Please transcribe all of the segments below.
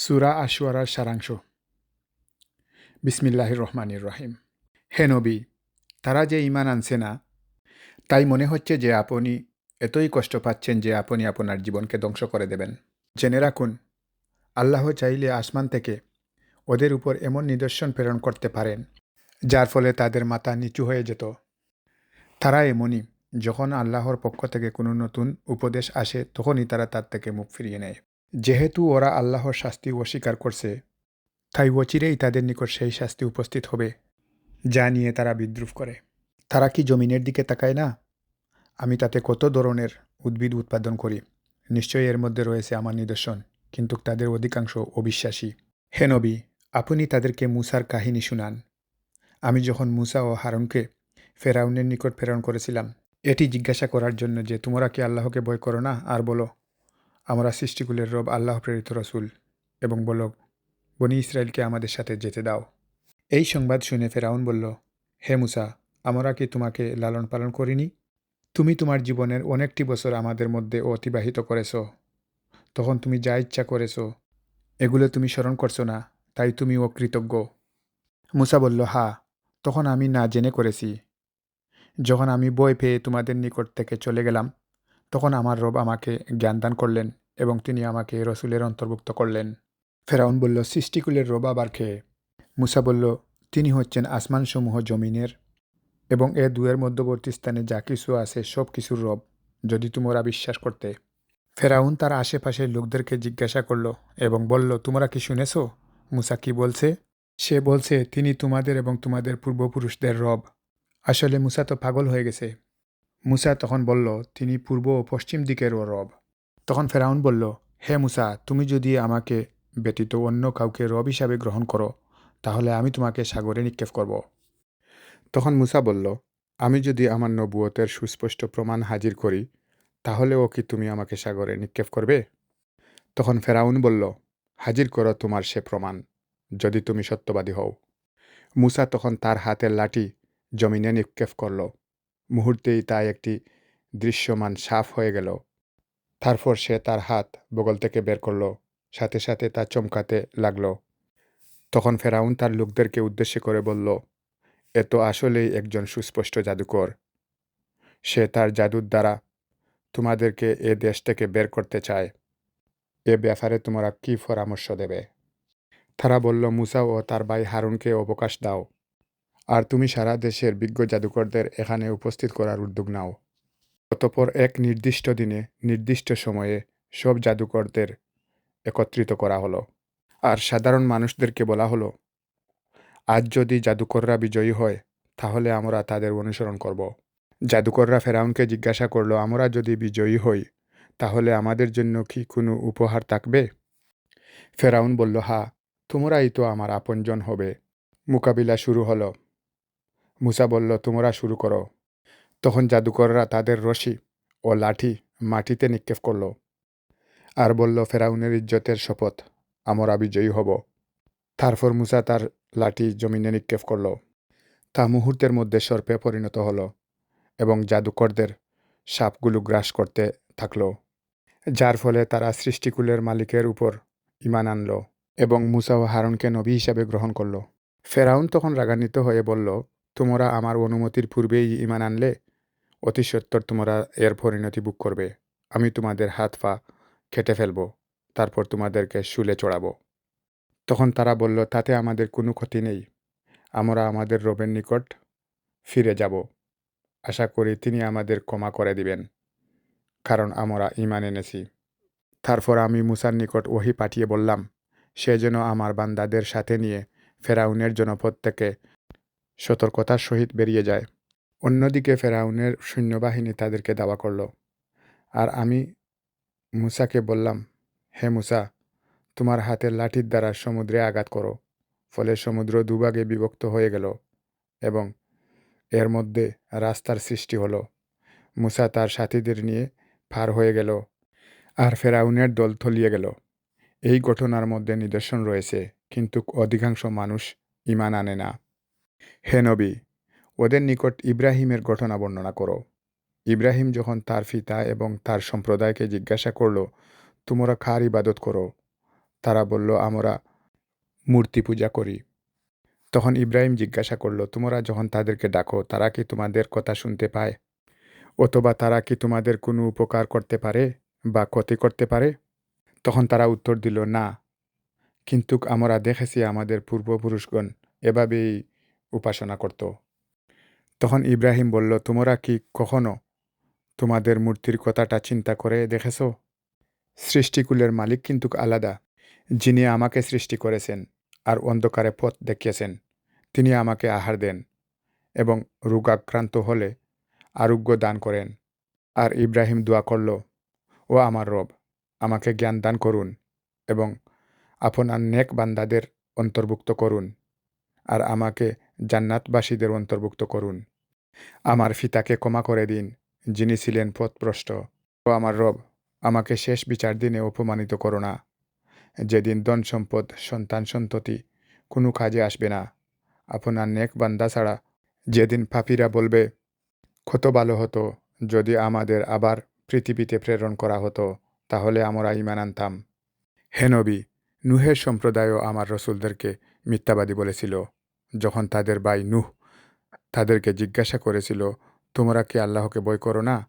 সুরা আশুয়ারার সারাংশ। বিসমিল্লাহির রহমানির রহিম হে নবী, তারা যে ইমান আনছে না, তাই মনে হচ্ছে যে আপনি এতই কষ্ট পাচ্ছেন যে আপনি আপনার জীবনকে ধ্বংস করে দেবেন। জেনে রাখুন, আল্লাহ চাইলে আসমান থেকে ওদের উপর এমন নিদর্শন প্রেরণ করতে পারেন, যার ফলে তাদের মাথা নিচু হয়ে যেত। তারা এমনই, যখন আল্লাহর পক্ষ থেকে কোনো নতুন উপদেশ আসে, তখনই তারা তার থেকে মুখ ফিরিয়ে নেয়। যেহেতু ওরা আল্লাহর শাস্তি অস্বীকার করছে, তাই অচিরেই তাদের নিকট সেই শাস্তি উপস্থিত হবে, যা নিয়ে তারা বিদ্রুপ করে। তারা কি জমিনের দিকে তাকায় না? আমি তাতে কত ধরনের উদ্ভিদ উৎপাদন করি? নিশ্চয়ই এর মধ্যে রয়েছে আমার নিদর্শন, কিন্তু তাদের অধিকাংশ অবিশ্বাসী। হে নবী, আপনি তাদেরকে মুসার কাহিনী শুনান। আমি যখন মুসা ও হারুনকে ফেরাউনের নিকট প্রেরণ করেছিলাম, এটি জিজ্ঞাসা করার জন্য যে তোমরা কি আল্লাহকে ভয় করো না? আর বলো আমরা সৃষ্টিকুলের রব, আল্লাহ প্রেরিত রসুল এবং বলল, বনি ইসরায়েলকে আমাদের সাথে যেতে দাও। এই সংবাদ শুনে ফেরাউন বলল, হে মুসা, আমরা কি তোমাকে লালন পালন করিনি? তুমি তোমার জীবনের অনেকটি বছর আমাদের মধ্যে অতিবাহিত করেছ। তখন তুমি যা ইচ্ছা করেছ, এগুলো তুমি স্মরণ করছ না, তাই তুমি অকৃতজ্ঞ মুসা বলল, হা, তখন আমি না জেনে করেছি। যখন আমি বই পেয়ে তোমাদের নিকট থেকে চলে গেলাম তখন আমার রব আমাকে জ্ঞানদান করলেন এবং তিনি আমাকে রসুলের অন্তর্ভুক্ত করলেন। ফেরাউন বলল, সৃষ্টিকুলের রব আবার খেয়ে মুসা বলল, তিনি হচ্ছেন আসমানসমূহ জমিনের এবং এ দুয়ের মধ্যবর্তী স্থানে যা কিছু আছে সব কিছুর রব, যদি তোমরা বিশ্বাস করতে। ফেরাউন তার আশেপাশের লোকদেরকে জিজ্ঞাসা করল এবং বলল, তোমরা কি শুনেছ? মুসা কি বলছে? সে বলছে, তিনি তোমাদের এবং তোমাদের পূর্বপুরুষদের রব। আসলে মুসা তো পাগল হয়ে গেছে। মুসা তখন বলল, তিনি পূর্ব ও পশ্চিম দিকেরও রব। তখন ফেরাউন বলল, হে মুসা, তুমি যদি আমাকে ব্যতীত অন্য কাউকে রব হিসাবে গ্রহণ করো, তাহলে আমি তোমাকে সাগরে নিক্ষেপ করব। তখন মুসা বলল, আমি যদি আমার নবুয়তের সুস্পষ্ট প্রমাণ হাজির করি তাহলে ও কি তুমি আমাকে সাগরে নিক্ষেপ করবে? তখন ফেরাউন বলল, হাজির করো তোমার সে প্রমাণ, যদি তুমি সত্যবাদী হও। মুসা তখন তার হাতের লাঠি জমিনে নিক্ষেপ করল। মুহূর্তেই তা একটি দৃশ্যমান সাফ হয়ে গেল। তারপর সে তার হাত বগল থেকে বের করল, সাথে সাথে তা চমকাতে লাগল। তখন ফেরাউন তার লোকদেরকে উদ্দেশ্য করে বলল, এ তো আসলেই একজন সুস্পষ্ট জাদুকর। সে তার জাদুর দ্বারা তোমাদেরকে এ দেশ থেকে বের করতে চায়। এ ব্যাপারে তোমরা কি পরামর্শ দেবে? তারা বলল মুসা ও তার ভাই হারুনকে অবকাশ দাও। আর তুমি সারা দেশের বিজ্ঞ জাদুকরদের এখানে উপস্থিত করার উদ্যোগ নাও। অতপর এক নির্দিষ্ট দিনে, নির্দিষ্ট সময়ে সব জাদুকরদের একত্রিত করা হলো। আর সাধারণ মানুষদেরকে বলা হলো, আজ যদি জাদুকররা বিজয়ী হয়, তাহলে আমরা তাদের অনুসরণ করব। জাদুকররা ফেরাউনকে জিজ্ঞাসা করল, আমরা যদি বিজয়ী হই, তাহলে আমাদের জন্য কি কোনো উপহার থাকবে? ফেরাউন বলল, হা, তোমরাই তো আমার আপনজন হবে। মোকাবিলা শুরু হলো। মুসা বলল, তোমরা শুরু করো। তখন জাদুকররা তাদের রশি ও লাঠি মাটিতে নিক্ষেপ করল আর বলল, ফেরাউনের ইজ্জতের শপথ, আমরা বিজয়ী হব। তারপর মুসা তার লাঠি জমিনে নিক্ষেপ করল। তা মুহূর্তের মধ্যে সর্পে পরিণত হলো এবং জাদুকরদের সাপগুলো গ্রাস করতে থাকল, যার ফলে তারা সৃষ্টিকুলের মালিকের উপর ইমান আনল এবং মুসা ও হারনকে নবী হিসাবে গ্রহণ করল। ফেরাউন তখন রাগান্বিত হয়ে বলল তোমরা আমার অনুমতির পূর্বেই ইমান আনলে, অতি সত্তর তোমরা এর পরিণতি বুক করবে। আমি তোমাদের হাত পা খেটে ফেলব, তারপর তোমাদেরকে শুলে চড়াব। তখন তারা বলল, তাতে আমাদের কোনো ক্ষতি নেই। আমরা আমাদের রবের নিকট ফিরে যাব। আশা করি তিনি আমাদের ক্ষমা করে দিবেন, কারণ আমরা ইমান এনেছি। তারপর আমি মুসার নিকট ওহি পাঠিয়ে বললাম, সে যেন আমার বান্দাদের সাথে নিয়ে ফেরাউনের জনপদ থেকে সতর্কতার সহিত বেরিয়ে যায়। অন্যদিকে ফেরাউনের সৈন্যবাহিনী তাদেরকে দাওয়া করল। আর আমি মুসাকে বললাম, হে মুসা, তোমার হাতের লাঠির দ্বারা সমুদ্রে আঘাত করো। ফলে সমুদ্র দুভাগে বিভক্ত হয়ে গেল এবং এর মধ্যে রাস্তার সৃষ্টি হলো। মুসা তার সাথীদের নিয়ে পার হয়ে গেল আর ফেরাউনের দল থলিয়ে গেল। এই ঘটনার মধ্যে নিদর্শন রয়েছে, কিন্তু অধিকাংশ মানুষ ইমান আনে না। হে নবী, ওদের নিকট ইব্রাহিমের ঘটনা বর্ণনা করো। ইব্রাহিম যখন তার পিতা এবং তার সম্প্রদায়কে জিজ্ঞাসা করল, তোমরা কার ইবাদত করো? তারা বলল, আমরা মূর্তি পূজা করি। তখন ইব্রাহিম জিজ্ঞাসা করল, তোমরা যখন তাদেরকে ডাকো, তারা কি তোমাদের কথা শুনতে পায়? অথবা তারা কি তোমাদের কোনো উপকার করতে পারে বা ক্ষতি করতে পারে? তখন তারা উত্তর দিল, না। কিন্তু আমরা দেখেছি আমাদের পূর্বপুরুষগণ এভাবেই উপাসনা করত। তখন ইব্রাহিম বলল, তোমরা কি কখনো তোমাদের মূর্তির কথাটা চিন্তা করে দেখেছ? সৃষ্টিকুলের মালিক কিন্তু আলাদা। যিনি আমাকে সৃষ্টি করেছেন আর অন্ধকারে পথ দেখিয়েছেন, তিনি আমাকে আহার দেন এবং রোগাক্রান্ত হলে আরোগ্য দান করেন। আর ইব্রাহিম দোয়া করল, ও আমার রব, আমাকে জ্ঞান দান করুন এবং আপনার নেক বান্দাদের অন্তর্ভুক্ত করুন আর আমাকে জান্নাতবাসীদের অন্তর্ভুক্ত করুন। আমার ফিতাকে ক্ষমা করে দিন, যিনি ছিলেন পথপ্রষ্ট ও আমার রব, আমাকে শেষ বিচার দিনে অপমানিত করো না। যেদিন ধন সম্পদ, সন্তান সন্ততি কোনো কাজে আসবে না। আপনার নেক বান্দা ছাড়া যেদিন পাপীরা বলবে, কত ভালো হতো যদি আমাদের আবার পৃথিবীতে প্রেরণ করা হতো, তাহলে আমরা ইমান আনতাম। হেনবি নুহের সম্প্রদায়ও আমার রসুলদেরকে মিথ্যাবাদী বলেছিল। যখন তাদের ভাই নুহ তাদেরকে জিজ্ঞাসা করেছিল, তোমরা কি আল্লাহকে বই করো না?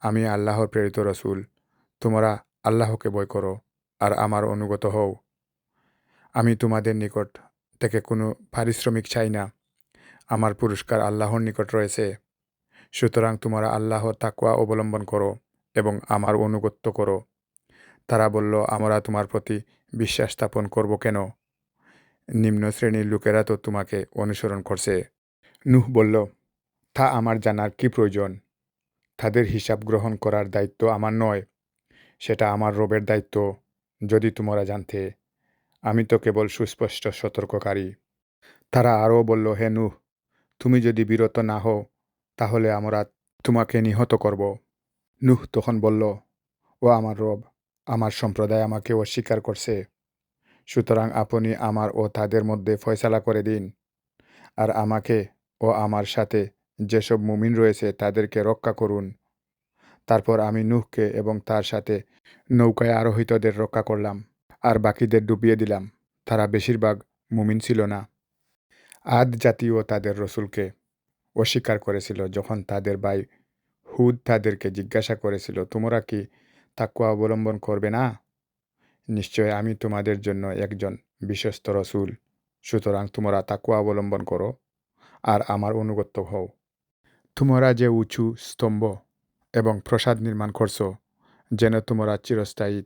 আমি আল্লাহর প্রেরিত রসুল। তোমরা আল্লাহকে বই করো আর আমার অনুগত হও। আমি তোমাদের নিকট থেকে কোনো পারিশ্রমিক চাই না। আমার পুরস্কার আল্লাহর নিকট রয়েছে। সুতরাং তোমরা আল্লাহর তাকুয়া অবলম্বন করো এবং আমার অনুগত্য করো। তারা বলল, আমরা তোমার প্রতি বিশ্বাস স্থাপন করব কেন? নিম্ন শ্রেণির লোকেরা তো তোমাকে অনুসরণ করছে। নুহ বলল, তা আমার জানার কি প্রয়োজন? তাদের হিসাব গ্রহণ করার দায়িত্ব আমার নয়। সেটা আমার রবের দায়িত্ব, যদি তোমরা জানতে। আমি তো কেবল সুস্পষ্ট সতর্ককারী। তারা আরও বলল, হে নুহ, তুমি যদি বিরত না হও, তাহলে আমরা তোমাকে নিহত করব। নুহ তখন বলল, ও আমার রব, আমার সম্প্রদায় আমাকে অস্বীকার করছে। সুতরাং আপনি আমার ও তাদের মধ্যে ফয়সালা করে দিন। আর আমাকে ও আমার সাথে যেসব মুমিন রয়েছে তাদেরকে রক্ষা করুন। তারপর আমি নুহকে এবং তার সাথে নৌকায় আরোহিতদের রক্ষা করলাম, আর বাকিদের ডুবিয়ে দিলাম। তারা বেশিরভাগ মুমিন ছিল না। আদ জাতীয় তাদের রসুলকে অস্বীকার করেছিল যখন তাদের ভাই হুদ তাদেরকে জিজ্ঞাসা করেছিল, তোমরা কি তাকুয়া অবলম্বন করবে না? নিশ্চয় আমি তোমাদের জন্য একজন বিশ্বস্ত রসুল। সুতরাং তোমরা তাকুয়া অবলম্বন করো আর আমার অনুগত্য হও। তোমরা যে উঁচু স্তম্ভ এবং প্রসাদ নির্মাণ করছ, যেন তোমরা চিরস্থায়ী।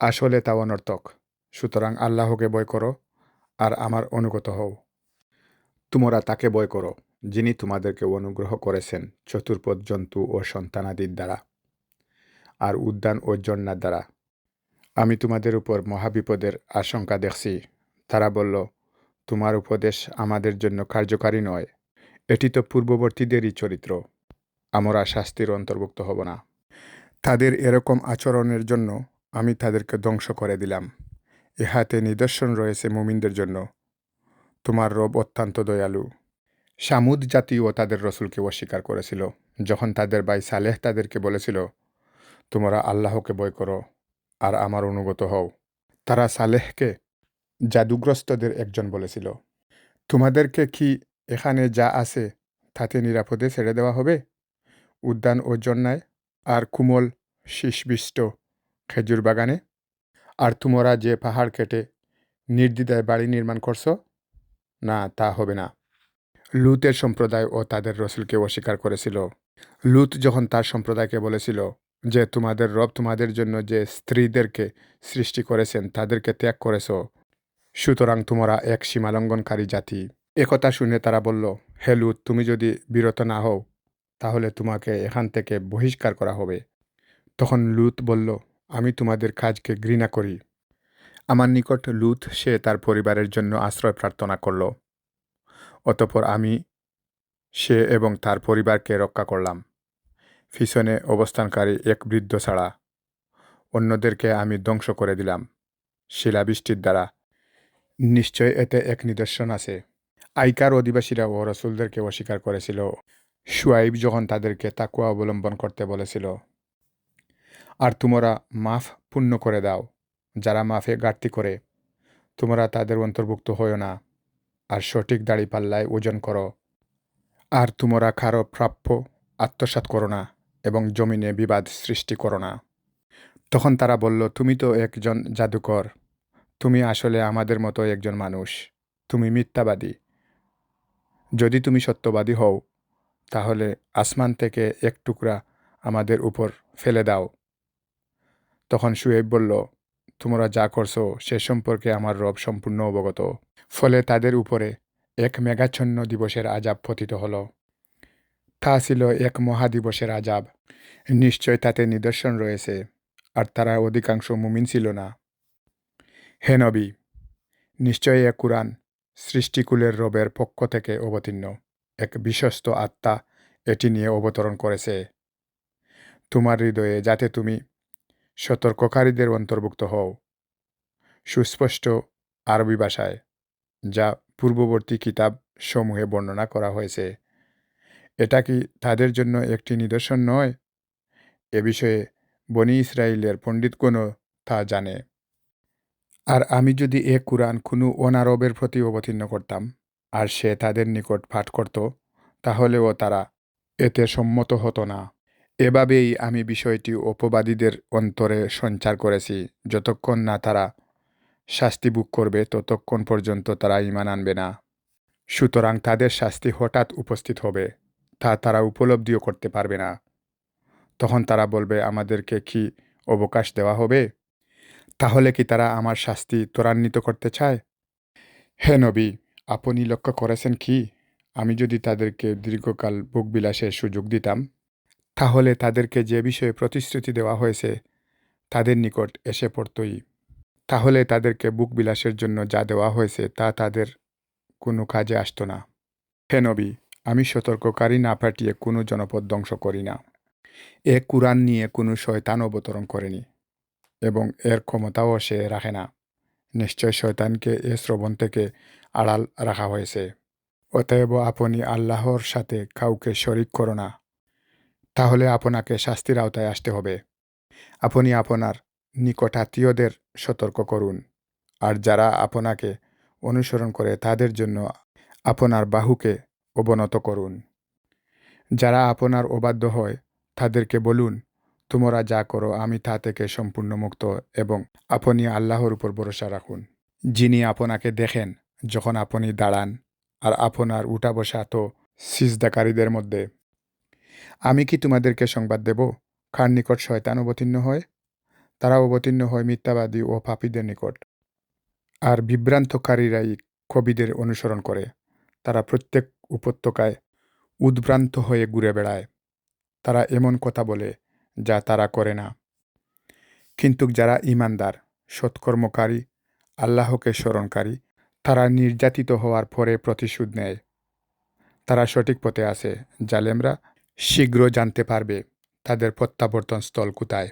আসলে তা অনর্থক। সুতরাং আল্লাহকে বয় করো আর আমার অনুগত হও। তোমরা তাকে বয় করো, যিনি তোমাদেরকে অনুগ্রহ করেছেন চতুর্পদ জন্তু ও সন্তানাদির দ্বারা। আর উদ্যান ও জন্নার দ্বারা। আমি তোমাদের উপর মহাবিপদের আশঙ্কা দেখছি। তারা বলল, তোমার উপদেশ আমাদের জন্য কার্যকারী নয়। এটি তো পূর্ববর্তীদেরই চরিত্র। আমরা শাস্তির অন্তর্ভুক্ত হব না। তাদের এরকম আচরণের জন্য আমি তাদেরকে ধ্বংস করে দিলাম। ইহাতে নিদর্শন রয়েছে মুমিনদের জন্য। তোমার রব অত্যন্ত দয়ালু। সামুদ জাতীয় তাদের রসুলকে অস্বীকার করেছিল। যখন তাদের ভাই সালেহ তাদেরকে বলেছিল, তোমরা আল্লাহকে বয় করো। আর আমার অনুগত হও। তারা সালেহকে জাদুগ্রস্তদের একজন বলেছিল। তোমাদেরকে কি এখানে যা আছে তাতে নিরাপদে ছেড়ে দেওয়া হবে? উদ্যান ও জন্যায় আর কুমল শীষবিষ্ট খেজুর বাগানে? আর তোমরা যে পাহাড় কেটে নির্দ্বিধায় বাড়ি নির্মাণ করছ? না, তা হবে না। লুতের সম্প্রদায় ও তাদের রসুলকে অস্বীকার করেছিল। লুত যখন তার সম্প্রদায়কে বলেছিল যে তোমাদের রব তোমাদের জন্য যে স্ত্রীদেরকে সৃষ্টি করেছেন, তাদেরকে ত্যাগ করেছ। সুতরাং তোমরা এক সীমালঙ্ঘনকারী জাতি। একথা শুনে তারা বলল, হে লুত, তুমি যদি বিরত না হও, তাহলে তোমাকে এখান থেকে বহিষ্কার করা হবে। তখন লুত বলল, আমি তোমাদের কাজকে ঘৃণা করি। আমার নিকট লুত, সে তার পরিবারের জন্য আশ্রয় প্রার্থনা করল। অতপর আমি সে এবং তার পরিবারকে রক্ষা করলাম। পিছনে অবস্থানকারী এক বৃদ্ধ ছাড়া। অন্যদেরকে আমি ধ্বংস করে দিলাম। শিলাবৃষ্টির দ্বারা। নিশ্চয় এতে এক নিদর্শন আছে। আইকার অধিবাসীরা ও রসুলদেরকে অস্বীকার করেছিল। সুয়াইব যখন তাদেরকে তাকুয়া অবলম্বন করতে বলেছিল, আর তোমরা মাফ পূর্ণ করে দাও, যারা মাফে ঘাটতি করে। তোমরা তাদের অন্তর্ভুক্ত হও না। আর সঠিক দাড়ি পাল্লায় ওজন করো। আর তোমরা কারও প্রাপ্য আত্মসাৎ করো না। এবং জমিনে বিবাদ সৃষ্টি করো না। তখন তারা বলল, তুমি তো একজন জাদুকর। তুমি আসলে আমাদের মতো একজন মানুষ। তুমি মিথ্যাবাদী। যদি তুমি সত্যবাদী হও, তাহলে আসমান থেকে এক টুকরা আমাদের উপর ফেলে দাও। তখন শুয়েব বলল, তোমরা যা করছ, সে সম্পর্কে আমার রব সম্পূর্ণ অবগত। ফলে তাদের উপরে এক মেঘাচ্ছন্ন দিবসের আজাব পতিত হল। তা ছিল এক মহাদিবসের আজাব। নিশ্চয় তাতে নিদর্শন রয়েছে, আর তারা অধিকাংশ মুমিন ছিল না। হে নবী নিশ্চয়ই এ কুরআন সৃষ্টিকুলের রবের পক্ষ থেকে অবতীর্ণ। এক বিশ্বস্ত আত্মা এটি নিয়ে অবতরণ করেছে। তোমার হৃদয়ে যাতে তুমি সতর্ককারীদের অন্তর্ভুক্ত হও। সুস্পষ্ট আরবি ভাষায়, যা পূর্ববর্তী কিতাব সমূহে বর্ণনা করা হয়েছে। এটা কি তাদের জন্য একটি নিদর্শন নয়? এ বিষয়ে বনি ইসরায়েলের পণ্ডিতগণও তা জানে। আর আমি যদি এ কুরআন কোনো অনারবের প্রতি অবতীর্ণ করতাম, আর সে তাদের নিকট পাঠ করত, তাহলেও তারা এতে সম্মত হতো না। এভাবেই আমি বিষয়টি অপবাদীদের অন্তরে সঞ্চার করেছি। যতক্ষণ না তারা শাস্তি বুক করবে, ততক্ষণ পর্যন্ত তারা ইমান আনবে না। সুতরাং তাদের শাস্তি হঠাৎ উপস্থিত হবে। তা তারা উপলব্ধিও করতে পারবে না। তখন তারা বলবে, আমাদেরকে কি অবকাশ দেওয়া হবে? তাহলে কি তারা আমার শাস্তি ত্বরান্বিত করতে চায়? হে নবী, আপনি লক্ষ্য করেছেন কি? আমি যদি তাদেরকে দীর্ঘকাল বুকবিলাসের সুযোগ দিতাম, তাহলে তাদেরকে যে বিষয়ে প্রতিশ্রুতি দেওয়া হয়েছে, তাদের নিকট এসে পড়তই। তাহলে তাদেরকে বুক বিলাসের জন্য যা দেওয়া হয়েছে, তা তাদের কোনো কাজে আসতো না। হে নবী আমি সতর্ককারী না পাঠিয়ে কোনো জনপদ ধ্বংস করি না। এ কুরআন নিয়ে কোনো শয়তান অবতরণ করেনি এবং এর ক্ষমতাও সে রাখে না। নিশ্চয় শয়তানকে এ শ্রবণ থেকে আড়াল রাখা হয়েছে। অতএব আপনি আল্লাহর সাথে কাউকে শরিক করো না। তাহলে আপনাকে শাস্তির আওতায় আসতে হবে। আপনি আপনার নিকটাত্মীয়দের সতর্ক করুন। আর যারা আপনাকে অনুসরণ করে তাদের জন্য আপনার বাহুকে অবনত করুন। যারা আপনার অবাধ্য হয়, তাদেরকে বলুন, তোমরা যা করো, আমি তা থেকে সম্পূর্ণ মুক্ত এবং আপনি আল্লাহর উপর ভরসা রাখুন। যিনি আপনাকে দেখেন, যখন আপনি দাঁড়ান, আর আপনার উঠা বসা তো সিজদাকারীদের মধ্যে। আমি কি তোমাদেরকে সংবাদ দেব? কার নিকট শয়তান অবতীর্ণ হয়? তারা অবতীর্ণ হয় মিথ্যাবাদী ও পাপীদের নিকট। আর বিভ্রান্তকারীরাই কবিদের অনুসরণ করে। তারা প্রত্যেক উপত্যকায় উদ্ভ্রান্ত হয়ে ঘুরে বেড়ায়। তারা এমন কথা বলে যা তারা করে না। কিন্তু যারা ইমানদার, সৎকর্মকারী, আল্লাহকে স্মরণকারী, তারা নির্যাতিত হওয়ার পরে প্রতিশোধ নেয়। তারা সঠিক পথে আছে। জালেমরা শীঘ্র জানতে পারবে তাদের প্রত্যাবর্তন স্থল কোথায়।